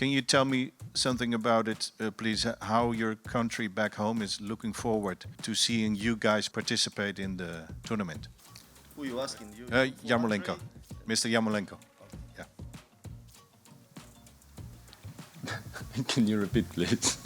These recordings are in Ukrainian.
Can you tell me something about it, uh, please? uh, How your country back home is looking forward to seeing you guys participate in the tournament? Who you asking? You, Uh, Yarmolenko, Mr. Yarmolenko. Can you repeat, please?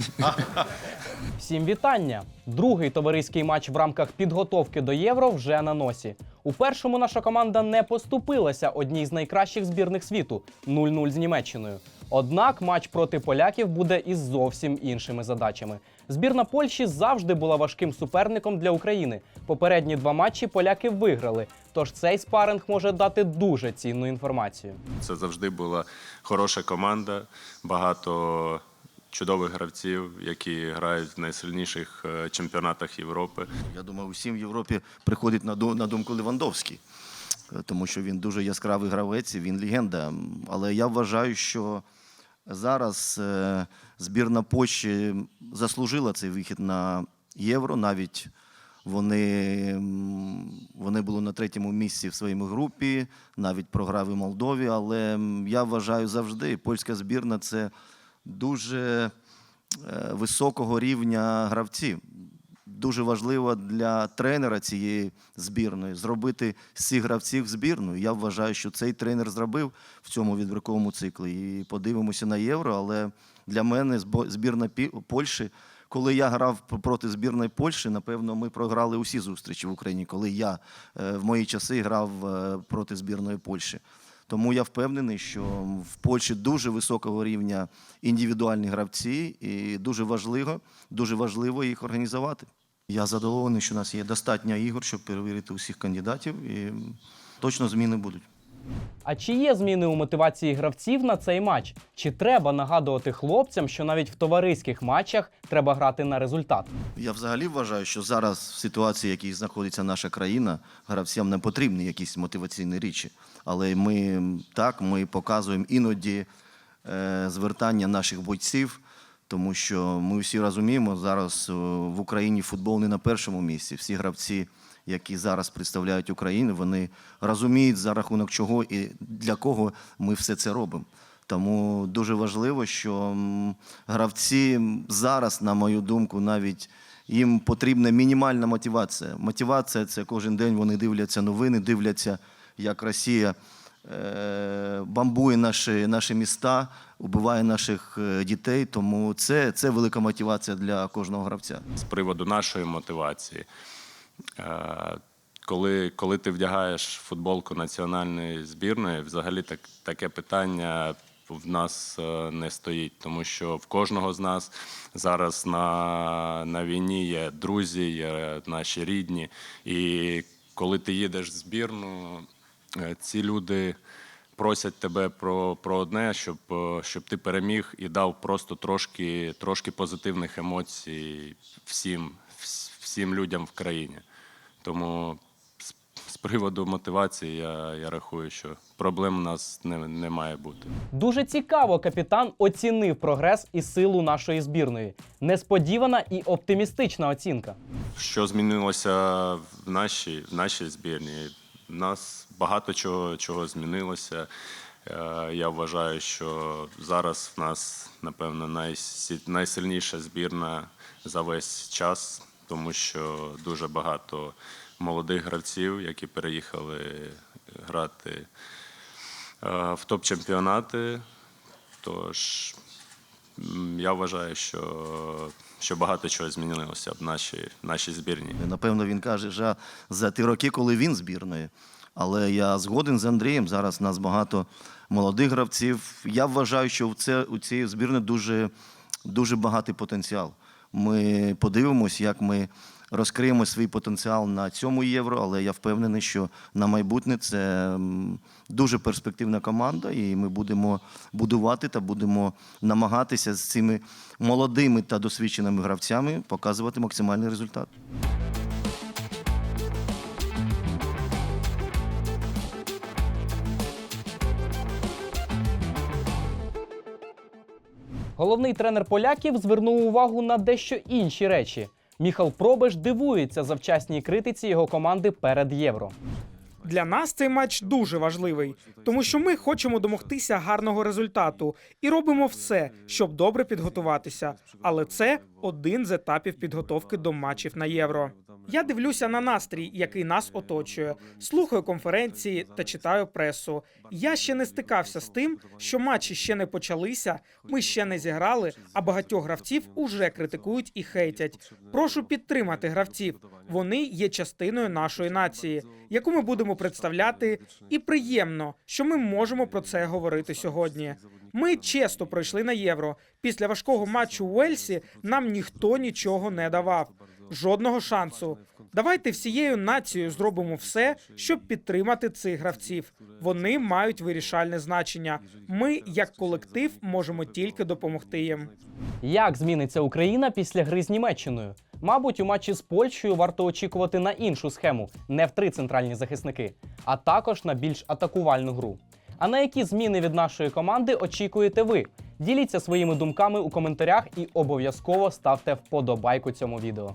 Всім вітання! Другий товариський матч в рамках підготовки до євро вже на носі. У першому наша команда не поступилася одній з найкращих збірних світу 0-0 з Німеччиною. Однак матч проти поляків буде із зовсім іншими задачами. Збірна Польщі завжди була важким суперником для України. Попередні два матчі поляки виграли. Тож цей спаринг може дати дуже цінну інформацію. Це завжди була хороша команда, багато чудових гравців, які грають в найсильніших е, чемпіонатах Європи. Я думаю, усім в Європі приходить на, думку Левандовський, Е, тому що він дуже яскравий гравець, він легенда. Але я вважаю, що зараз е, збірна Польщі заслужила цей вихід на євро. Навіть вони, вони були на третьому місці в своїй групі, навіть програли Молдові. Але я вважаю завжди, польська збірна це дуже е, високого рівня гравців. Дуже важливо для тренера цієї збірної зробити з цих гравців збірну. Я вважаю, що цей тренер зробив в цьому відбірковому циклі. І подивимося на євро. Але для мене збірна Польщі, коли я грав проти збірної Польщі, напевно, ми програли усі зустрічі в Україні, коли я е, в мої часи грав е, проти збірної Польщі. Тому я впевнений, що в Польщі дуже високого рівня індивідуальні гравці, і дуже важливо, дуже важливо їх організувати. Я задоволений, що у нас є достатньо ігор, щоб перевірити усіх кандидатів, і точно зміни будуть. А чи є зміни у мотивації гравців на цей матч? Чи треба нагадувати хлопцям, що навіть в товариських матчах треба грати на результат? Я взагалі вважаю, що зараз в ситуації, в якій знаходиться наша країна, гравцям не потрібні якісь мотиваційні речі. Але ми так ми показуємо іноді е, звертання наших бойців, тому що ми всі розуміємо, зараз е, в Україні футбол не на першому місці. Всі гравці, які зараз представляють Україну, вони розуміють за рахунок чого і для кого ми все це робимо. Тому дуже важливо, що гравці зараз, на мою думку, навіть їм потрібна мінімальна мотивація. Мотивація це кожен день вони дивляться новини, дивляться, як Росія е, бамбує наші, наші міста, убиває наших е, дітей. Тому це, це велика мотивація для кожного гравця. З приводу нашої мотивації. Е, Коли, коли ти вдягаєш футболку національної збірної, взагалі так, таке питання в нас е, не стоїть, тому що в кожного з нас зараз на, на війні є друзі, є наші рідні. І коли ти їдеш в збірну, е, ці люди просять тебе про, про одне, щоб, щоб ти переміг і дав просто трошки, трошки позитивних емоцій всім, вс- всім людям в країні. Тому з, приводу мотивації я, я рахую, що проблем у нас не, не має бути. Дуже цікаво, капітан оцінив прогрес і силу нашої збірної. Несподівана і оптимістична оцінка. Що змінилося в нашій, в нашій збірні? У нас багато чого, чого змінилося. Е, Я вважаю, що зараз в нас, напевно, найсильніша збірна за весь час, тому що дуже багато молодих гравців, які переїхали грати е, в топ-чемпіонати. Тож я вважаю, що, що багато чого змінилося в нашій, нашій збірні. Напевно, він каже, що за ті роки, коли він збірної. Але я згоден з Андрієм. Зараз нас багато молодих гравців. Я вважаю, що це, у цієї збірної дуже, дуже багатий потенціал. Ми подивимось, як ми розкриємо свій потенціал на цьому євро, але я впевнений, що на майбутнє це дуже перспективна команда, і ми будемо будувати та будемо намагатися з цими молодими та досвідченими гравцями показувати максимальний результат. Головний тренер поляків звернув увагу на дещо інші речі. Міхал Пробеш дивується завчасній критиці його команди перед євро. Для нас цей матч дуже важливий, тому що ми хочемо домогтися гарного результату і робимо все, щоб добре підготуватися. Але це один з етапів підготовки до матчів на євро. Я дивлюся на настрій, який нас оточує, слухаю конференції та читаю пресу. Я ще не стикався з тим, що матчі ще не почалися, ми ще не зіграли, а багатьох гравців уже критикують і хейтять. Прошу підтримати гравців. Вони є частиною нашої нації, яку ми будемо представляти. І приємно, що ми можемо про це говорити сьогодні. Ми чесно пройшли на євро. Після важкого матчу у Уельсі нам ніхто нічого не давав. Жодного шансу. Давайте всією нацією зробимо все, щоб підтримати цих гравців. Вони мають вирішальне значення. Ми, як колектив, можемо тільки допомогти їм. Як зміниться Україна після гри з Німеччиною? Мабуть, у матчі з Польщею варто очікувати на іншу схему, не в три центральні захисники, а також на більш атакувальну гру. А на які зміни від нашої команди очікуєте ви? Діліться своїми думками у коментарях і обов'язково ставте вподобайку цьому відео.